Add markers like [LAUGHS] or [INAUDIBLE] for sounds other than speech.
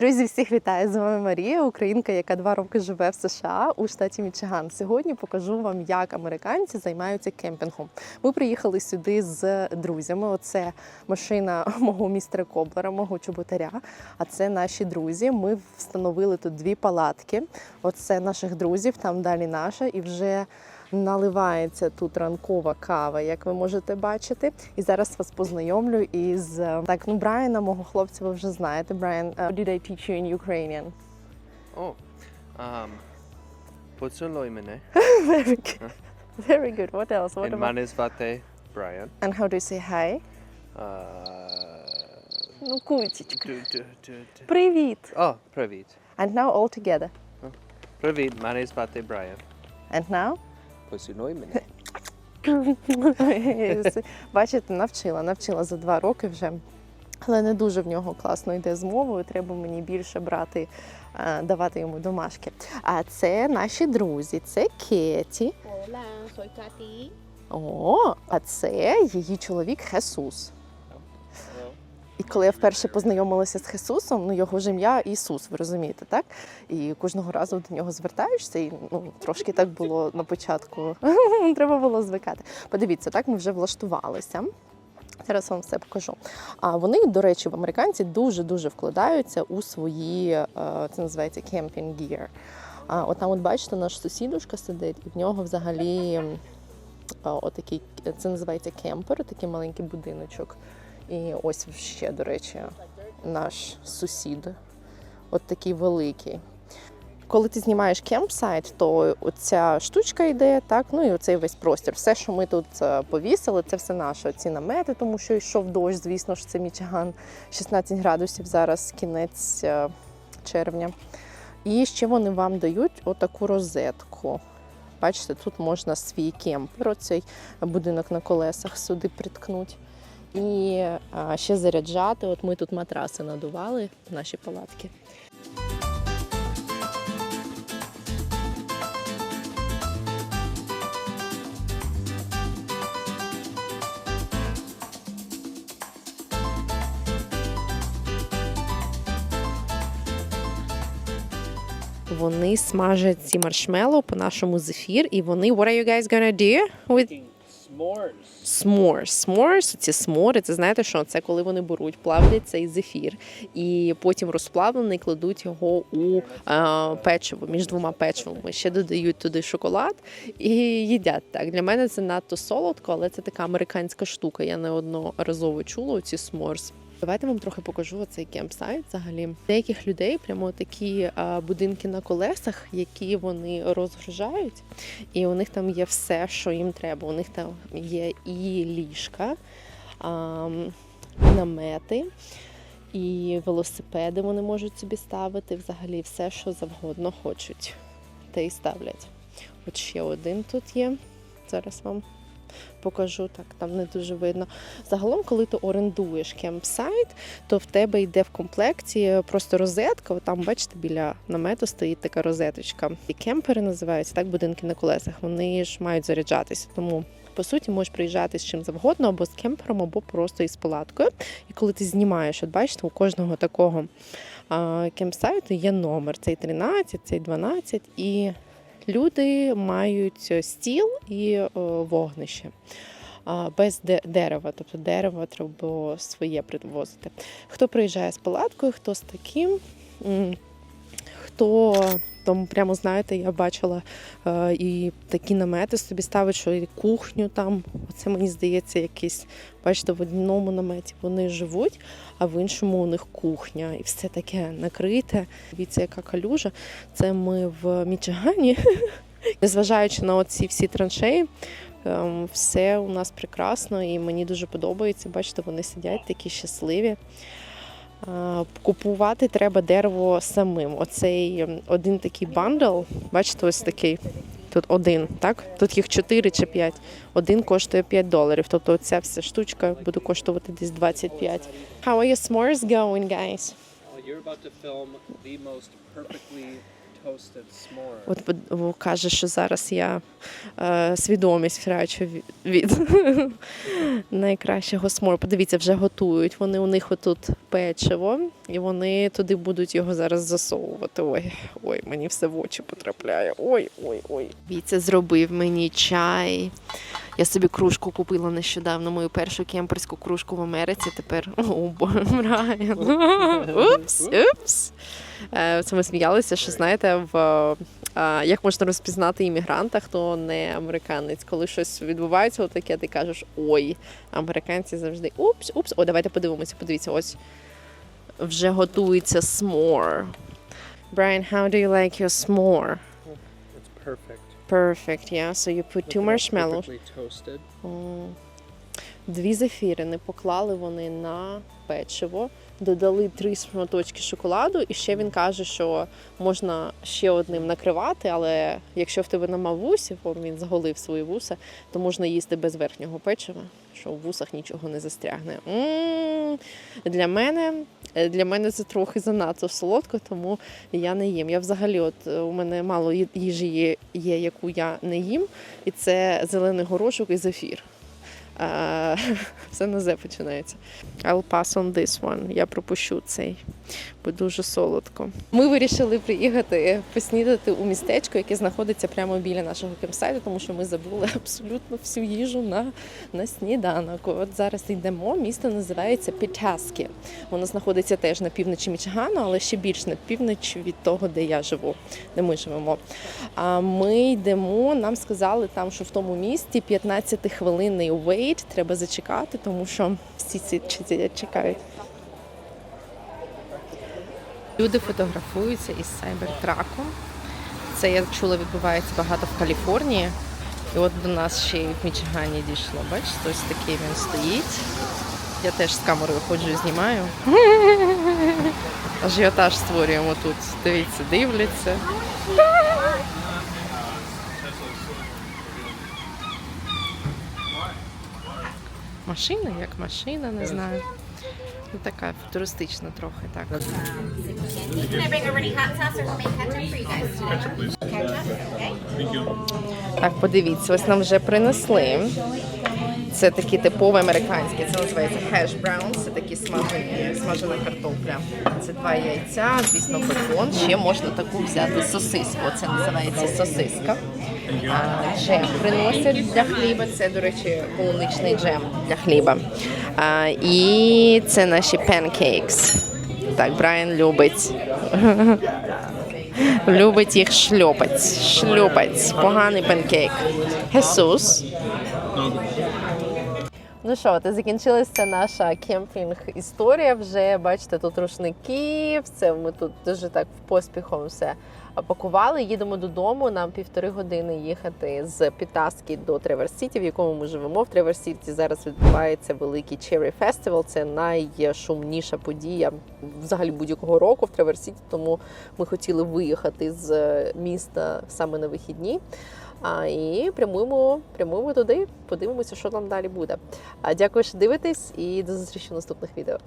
Друзі, всіх вітаю! З вами Марія, українка, яка два роки живе в США у штаті Мічиган. Сьогодні покажу вам, як американці займаються кемпінгом. Ми приїхали сюди з друзями. Оце машина [LAUGHS] мого містера Коблера, мого чоботаря. А це наші друзі. Ми встановили тут дві палатки. Оце наших друзів, там далі наша, і вже наливається тут ранкова кава, як ви можете бачити. І зараз вас познайомлю із е, так. Ну, Брайана, мого хлопця, ви вже знаєте. Брайан, uh, did I teach you in Ukrainian? Oh, um, поцілуй мене. [LAUGHS] Very good. Very good. What else? What about? мене звати Брайан. And how do you say hi? Uh, Ну, кутічка. Привіт. О, привіт. And now all together. Привіт, мене звати Брайан. And now? Поцілуй мене. [LAUGHS] Бачите, навчила, навчила за два роки вже. Але не дуже в нього класно йде з мовою. Треба мені більше брати, е, давати йому домашки. А це наші друзі, це Кеті. О, а це її чоловік Хесус. І коли я вперше познайомилася з Хесусом, ну його ж ім'я Ісус, ви розумієте, так? І кожного разу до нього звертаєшся, і ну трошки так було на початку. [LAUGHS] Треба було звикати. Подивіться, так ми вже влаштувалися. Зараз вам все покажу. А вони, до речі, в американці дуже дуже вкладаються у свої, е, це називається camping gear. А от там, от бачите, наш сусідушка сидить, і в нього взагалі отакий, це називається кемпер, такий маленький будиночок. І ось ще, до речі, наш сусід, от такий великий. Коли ти знімаєш кемпсайт, то оця штучка йде, так, ну і оцей весь простір. Все, що ми тут е, повісили, це все наше. Ці намети, тому що йшов дощ, звісно ж, це Мічиган, 16 градусів зараз, кінець е, червня. І ще вони вам дають отаку розетку. Бачите, тут можна свій кемпер, оцей будинок на колесах сюди приткнути. І ще заряджати. От ми тут матраси надували, наші палатки. Вони смажать ці маршмеллоу по нашому зефір, і вони what are you guys gonna do with Сморс, S'mores, ці смори, це знаєте що? Це коли вони беруть, плавлять цей зефір, і потім розплавлений кладуть його у е, печиво між двома печивами. Ще додають туди шоколад і їдять так. Для мене це надто солодко, але це така американська штука. Я неодноразово чула ці сморс. Давайте вам трохи покажу цей кемпсайт. Взагалі деяких людей прямо такі будинки на колесах, які вони розгружають, і у них там є все, що їм треба. У них там є і ліжка, а, намети, і велосипеди вони можуть собі ставити. Взагалі все, що завгодно хочуть, те й ставлять. От ще один тут є. Зараз вам покажу, так там не дуже видно. Загалом, коли ти орендуєш кемпсайт, то в тебе йде в комплекті просто розетка. Там, бачите, біля намету стоїть така розеточка. І кемпери називаються так, будинки на колесах. Вони ж мають заряджатися. Тому по суті можеш приїжджати з чим завгодно, або з кемпером, або просто із палаткою. І коли ти знімаєш, от бачите, у кожного такого кемпсайту є номер. Цей 13, цей 12. І люди мають стіл і е, вогнище. Без дерева, тобто дерево треба своє привозити. Хто приїжджає з палаткою, хто з таким, хто там прямо знаєте, я бачила е, і такі намети собі ставить, що і кухню там. Оце мені здається, якийсь, бачите, в одному наметі вони живуть, а в іншому у них кухня, і все таке накрите. Дивіться, яка калюжа. Це ми в Мічигані. [LAUGHS] Незважаючи на оці всі траншеї, ем, все у нас прекрасно і мені дуже подобається. Бачите, вони сидять такі щасливі. Е, Купувати треба дерево самим. Оцей один такий бандл, бачите, ось такий. Тут один, так? Тут їх 4 чи 5. Один коштує 5 доларів. Тобто ця вся штучка буде коштувати десь 25. How are your s'mores going, guys? You're about to film the most perfectly. От каже, що зараз я е, свідомість втрачу від, [LAUGHS] найкращого смору. Подивіться, вже готують. Вони у них отут печиво, і вони туди будуть його зараз засовувати. Ой, ой, мені все в очі потрапляє. Ой, ой, ой. Віця зробив мені чай. Я собі кружку купила нещодавно, мою першу кемперську кружку в Америці. Тепер [LAUGHS] о, боже, Упс, упс. Е, Це ми сміялися, що знаєте, в як можна розпізнати іммігранта, хто не американець. Коли щось відбувається, отаке, ти кажеш ой, американці завжди упс, упс. О, давайте подивимося. Подивіться, ось вже готується s'more. Brian, how do you like your s'more? It's perfect. Perfect, yeah. So you put two marshmallows. Toasted. О, Дві зефірини поклали вони на печиво, додали три шматочки шоколаду, і ще він каже, що можна ще одним накривати, але якщо в тебе нема вусів, бо він зголив свої вуса, то можна їсти без верхнього печива, що в вусах нічого не застрягне. м Для мене, для мене це трохи занадто солодко, тому я не їм. Я взагалі, от е, у мене мало їжі є, є, яку я не їм, і це зелений горошок і зефір. Все [LAUGHS] на З починається. I'll pass on this one. Я пропущу цей, бо дуже солодко. Ми вирішили приїхати поснідати у містечко, яке знаходиться прямо біля нашого кемпсайту, тому що ми забули [LAUGHS] абсолютно всю їжу на, на сніданок. От зараз йдемо. Місто називається Пітаскі. Воно знаходиться теж на півночі Мічигану, але ще більш на північ від того, де я живу, де ми живемо. А ми йдемо. Нам сказали там, що в тому місті 15-хвилинний wait, треба зачекати, тому що всі ці ці- чекають. Люди фотографуються із сайбертраком. Це я чула відбувається багато в Каліфорнії. І от до нас ще й в Мічигані дійшло. Бачите, ось такий він стоїть. Я теж з камерою ходжу і знімаю. [LAUGHS] Ажіотаж створюємо тут. Дивіться, дивляться. Машина як машина, не знаю. Ну така футуристична трохи так. Так, подивіться, ось нам вже принесли. Це такі типові американські. Це називається hash browns, це такі смажені, смажена картопля. Це два яйця, звісно, бекон. Ще можна таку взяти сосиску. Це називається сосиска. Джем приносять для хліба. Це, до речі, полуничний джем для хліба. А, І це наші панкейкс. Так, Брайан любить. [LAUGHS] Любить їх шльопать. Шльопать. Поганий панкейк. Хесус. Ну що, от закінчилася наша кемпінг історія. Вже бачите, тут рушники, все ми тут дуже так поспіхом все пакували. Їдемо додому. Нам півтори години їхати з Пітаски до Тревер Сіті, в якому ми живемо. В Тревер Сіті зараз відбувається великий Cherry Festival. Це найшумніша подія взагалі будь-якого року в Тревер Сіті. Тому ми хотіли виїхати з міста саме на вихідні. А, і прямуємо, прямуємо туди, подивимося, що там далі буде. А дякую, що дивитесь, і до зустрічі в наступних відео.